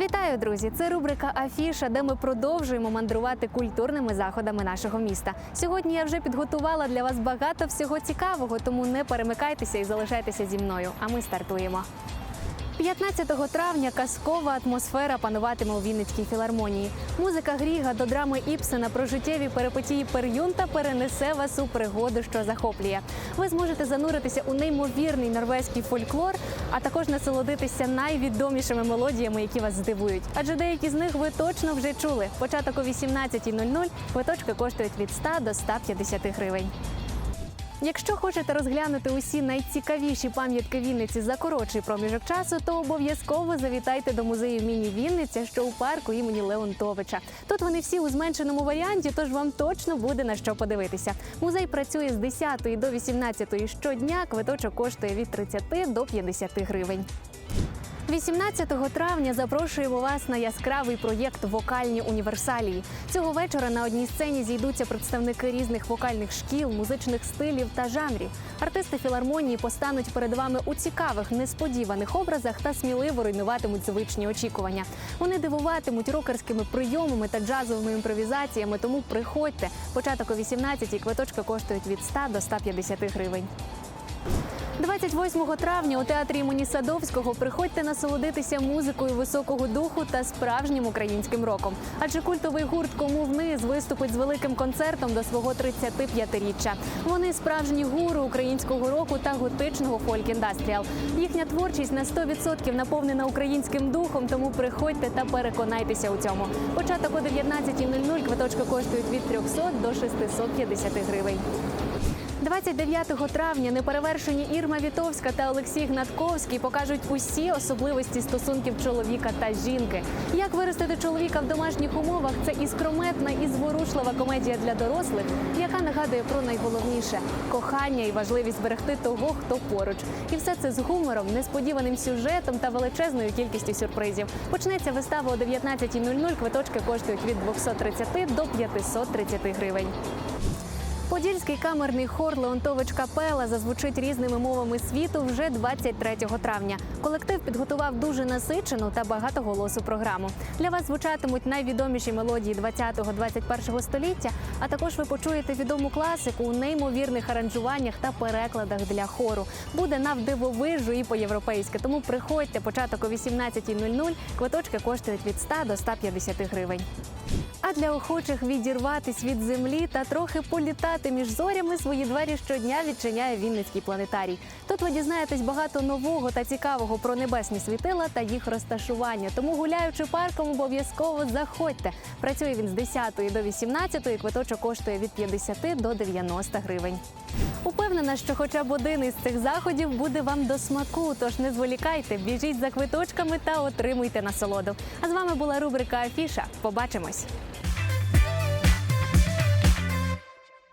Вітаю, друзі! Це рубрика Афіша, де ми продовжуємо мандрувати культурними заходами нашого міста. Сьогодні я вже підготувала для вас багато всього цікавого, тому не перемикайтеся і залишайтеся зі мною. А ми стартуємо. 15 травня казкова атмосфера пануватиме у Вінницькій філармонії. Музика Гріга до драми Іпсена про життєві перипетії Пер'юнта перенесе вас у пригоду, що захоплює. Ви зможете зануритися у неймовірний норвезький фольклор, а також насолодитися найвідомішими мелодіями, які вас здивують. Адже деякі з них ви точно вже чули. Початок о 18.00, квиточки коштують від 100 до 150 гривень. Якщо хочете розглянути усі найцікавіші пам'ятки Вінниці за коротший проміжок часу, то обов'язково завітайте до музею міні Вінниця, що у парку імені Леонтовича. Тут вони всі у зменшеному варіанті, тож вам точно буде на що подивитися. Музей працює з 10 до 18 щодня. Квиточок коштує від 30 до 50 гривень. 18 травня запрошуємо вас на яскравий проєкт Вокальні універсалії. Цього вечора на одній сцені зійдуться представники різних вокальних шкіл, музичних стилів та жанрів. Артисти філармонії постануть перед вами у цікавих, несподіваних образах та сміливо руйнуватимуть звичні очікування. Вони дивуватимуть рокерськими прийомами та джазовими імпровізаціями. Тому приходьте. Початок о 18-й квиточки коштують від 100 до 150 гривень. 28 травня у театрі імені Садовського приходьте насолодитися музикою високого духу та справжнім українським роком. Адже культовий гурт Кому вниз виступить з великим концертом до свого 35-річчя. Вони справжні гуру українського року та готичного фольк-індастріал. Їхня творчість на 100% наповнена українським духом, тому приходьте та переконайтеся у цьому. Початок о 19.00 квиточки коштують від 300 до 650 гривень. 29 травня неперевершені Ірма Вітовська та Олексій Гнатковський покажуть усі особливості стосунків чоловіка та жінки. Як виростити чоловіка в домашніх умовах це іскрометна і зворушлива комедія для дорослих, яка нагадує про найголовніше кохання і важливість берегти того, хто поруч. І все це з гумором, несподіваним сюжетом та величезною кількістю сюрпризів. Почнеться вистава о 19.00, Квиточки коштують від 230 до 530 гривень. Подільський камерний хор Леонтович Капела зазвучить різними мовами світу вже 23 травня. Колектив підготував дуже насичену та багатоголосу програму. Для вас звучатимуть найвідоміші мелодії 20-21 століття, а також ви почуєте відому класику у неймовірних аранжуваннях та перекладах для хору. Буде навдивовижу і по-європейськи. Тому приходьте початок о 18.00. Квиточки коштують від 100 до 150 гривень. А для охочих відірватись від землі та трохи політати між зорями свої двері щодня відчиняє Вінницький планетарій. Тут ви дізнаєтесь багато нового та цікавого про небесні світила та їх розташування. Тому гуляючи парком, обов'язково заходьте. Працює він з 10 до 18, квиточок коштує від 50 до 90 гривень. Упевнена, що хоча б один із цих заходів буде вам до смаку. Тож не зволікайте, біжіть за квиточками та отримуйте насолоду. А з вами була рубрика Афіша. Побачимось.